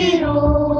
ಬಿಟ್ಟಿರೋ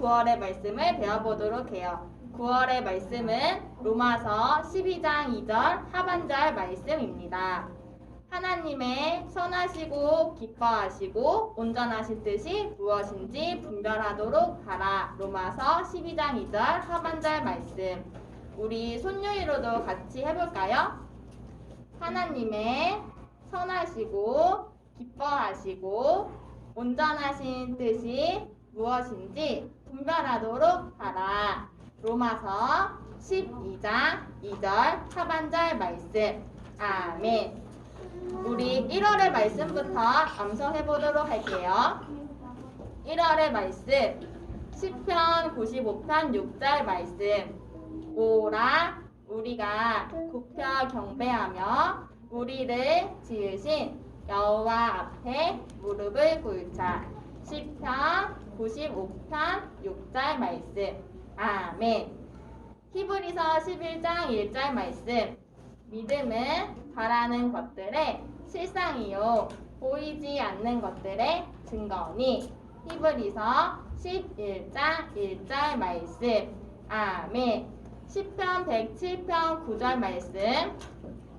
9월의 말씀을 배워보도록 해요. 9월의 말씀은 로마서 12장 2절 하반절 말씀입니다. 하나님의 선하시고 기뻐하시고 온전하신 뜻이 무엇인지 분별하도록 하라. 로마서 12장 2절 하반절 말씀. 우리 손유이로도 같이 해볼까요? 하나님의 선하시고 기뻐하시고 온전하신 뜻이 무엇인지 분별하도록 하라. 로마서 12장 2절 하반절 말씀. 아멘. 우리 1월의 말씀부터 암송해 보도록 할게요. 1월의 말씀. 10편 95편 6절 말씀. 오라 우리가 굽혀 경배하며 우리를 지으신 여호와 앞에 무릎을 꿇자. 10편 95편 6절 말씀. 아멘. 히브리서 11장 1절 말씀. 믿음은 바라는 것들의 실상이요 보이지 않는 것들의 증거니 히브리서 11장 1절 말씀 아멘 10편 107편 9절 말씀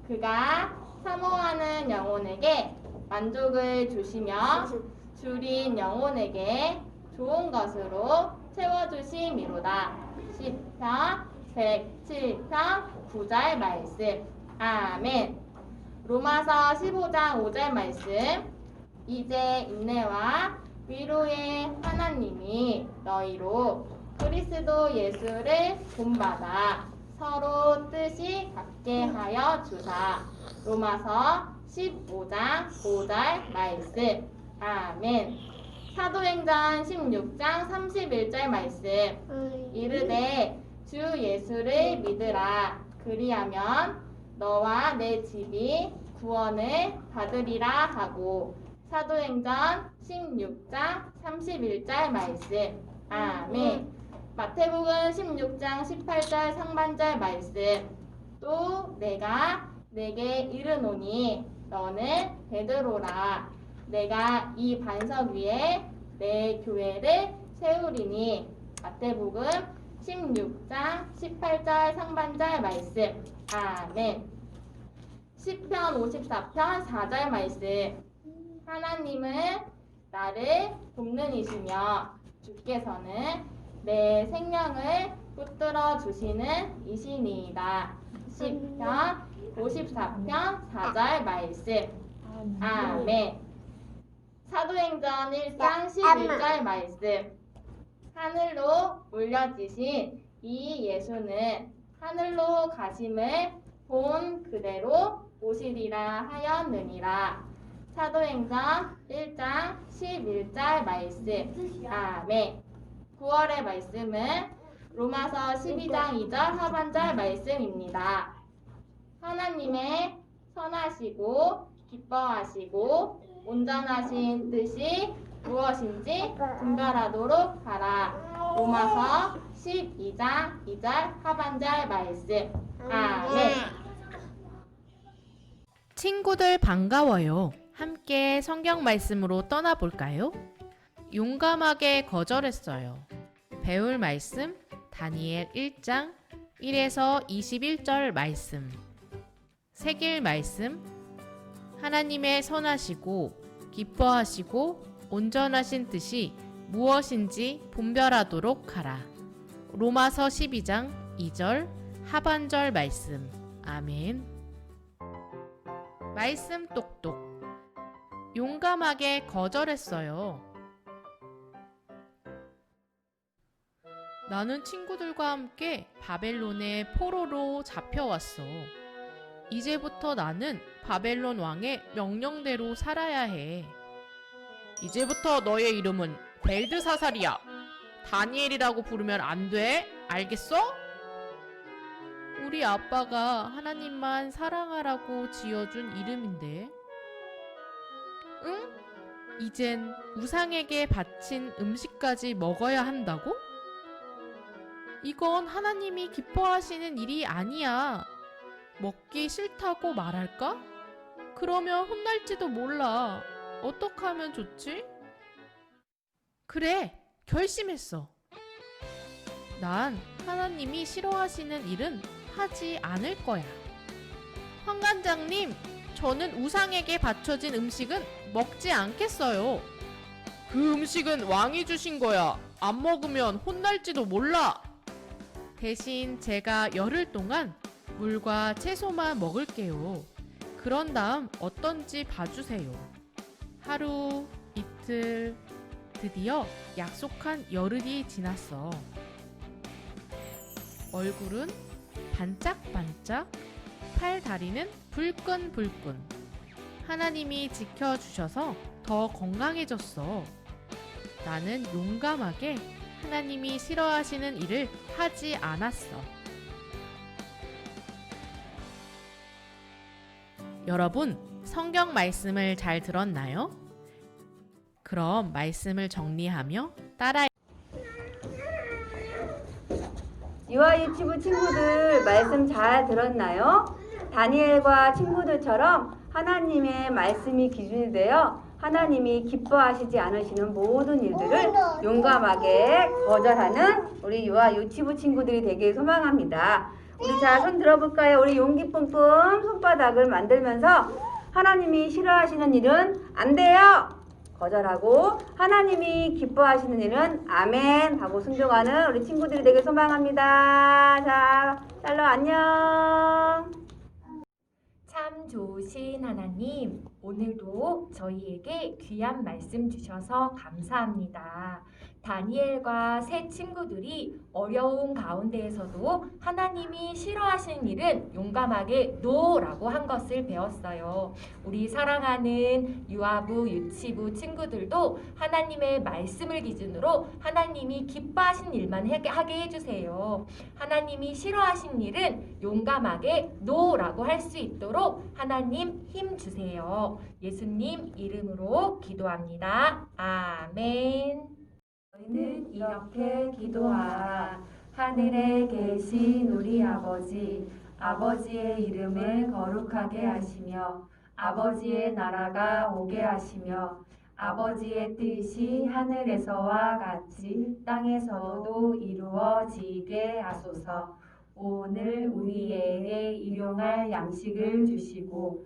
그가 사모하는 영혼에게 만족을 주시며 줄인 영혼에게 좋은 것으로 채워주심이로다 10편 107편 9절 말씀 아멘. 로마서 15장 5절 말씀. 이제 인내와 위로의 하나님이 너희로 그리스도 예수를 본받아 서로 뜻이 같게 하여 주사. 로마서 15장 5절 말씀. 아멘. 사도행전 16장 31절 말씀. 이르되 주 예수를 믿으라. 그리하면 너와 내 집이 구원을 받으리라 하고 사도행전 16장 31절 말씀 아멘 마태복음 16장 18절 상반절 말씀 또 내가 내게 이르노니 너는 베드로라 내가 이 반석 위에 내 교회를 세우리니 마태복음 16장 18절 상반절 말씀. 아멘. 10편 54편 4절 말씀. 하나님은 나를 돕는 이시며 주께서는 내 생명을 붙들어 주시는 이시니이다. 10편 54편 4절 말씀. 아멘 사도행전 1장 11절 말씀 하늘로 올려지신 이 예수는 하늘로 가심을 본 그대로 오시리라 하였느니라. 사도행전 1장 11절 말씀. 아멘. 9월의 말씀은 로마서 12장 2절 하반절 말씀입니다. 하나님의 선하시고 기뻐하시고 온전하신 뜻이 무엇인지 분별하도록 하라. 로마서 12장 2절 하반절 말씀. 아멘. 친구들 반가워요. 함께 성경 말씀으로 떠나볼까요? 용감하게 거절했어요. 배울 말씀 다니엘 1장 1에서 21절 말씀. 새길 말씀 하나님의 선하시고 기뻐하시고 온전하신 뜻이 무엇인지 분별하도록 하라. 로마서 12장 2절 하반절 말씀. 아멘. 말씀 똑똑. 용감하게 거절했어요. 나는 친구들과 함께 바벨론의 포로로 잡혀왔어. 이제부터 나는 바벨론 왕의 명령대로 살아야 해. 이제부터 너의 이름은 벨드사살이야. 다니엘이라고 부르면 안 돼. 알겠어? 우리 아빠가 하나님만 사랑하라고 지어준 이름인데. 응? 이젠 우상에게 바친 음식까지 먹어야 한다고? 이건 하나님이 기뻐하시는 일이 아니야. 먹기 싫다고 말할까? 그러면 혼날지도 몰라. 어떡하면 좋지? 그래, 결심했어. 난 하나님이 싫어하시는 일은 하지 않을 거야. 황관장님, 저는 우상에게 바쳐진 음식은 먹지 않겠어요. 그 음식은 왕이 주신 거야. 안 먹으면 혼날지도 몰라. 대신 제가 열흘 동안 물과 채소만 먹을게요. 그런 다음 어떤지 봐주세요. 하루, 이틀, 드디어 약속한 열흘이 지났어. 얼굴은 반짝반짝, 팔 다리는 불끈불끈. 하나님이 지켜주셔서 더 건강해졌어. 나는 용감하게 하나님이 싫어하시는 일을 하지 않았어. 여러분, 성경 말씀을 잘 들었나요? 그럼 말씀을 정리하며 따라 유아 유치부 친구들 말씀 잘 들었나요? 다니엘과 친구들처럼 하나님의 말씀이 기준이 되어 하나님이 기뻐하시지 않으시는 모든 일들을 용감하게 거절하는 우리 유아 유치부 친구들이 되길 소망합니다. 우리 자 손 들어볼까요? 우리 용기 뿜뿜 손바닥을 만들면서 하나님이 싫어하시는 일은 안 돼요. 거절하고 하나님이 기뻐하시는 일은 아멘 하고 순종하는 우리 친구들이 되길 소망합니다. 자, 샬롬 안녕. 참 좋으신 하나님, 오늘도 저희에게 귀한 말씀 주셔서 감사합니다. 다니엘과 새 친구들이 어려운 가운데에서도 하나님이 싫어하시는 일은 용감하게 노라고 한 것을 배웠어요. 우리 사랑하는 유아부, 유치부 친구들도 하나님의 말씀을 기준으로 하나님이 기뻐하신 일만 하게 해주세요. 하나님이 싫어하신 일은 용감하게 노라고 할 수 있도록 하나님 힘 주세요. 예수님 이름으로 기도합니다. 아멘. 너희는 이렇게 기도하라. 하늘에 계신 우리 아버지, 아버지의 이름을 거룩하게 하시며, 아버지의 나라가 오게 하시며, 아버지의 뜻이 하늘에서와 같이 땅에서도 이루어지게 하소서. 오늘 우리에게 일용할 양식을 주시고,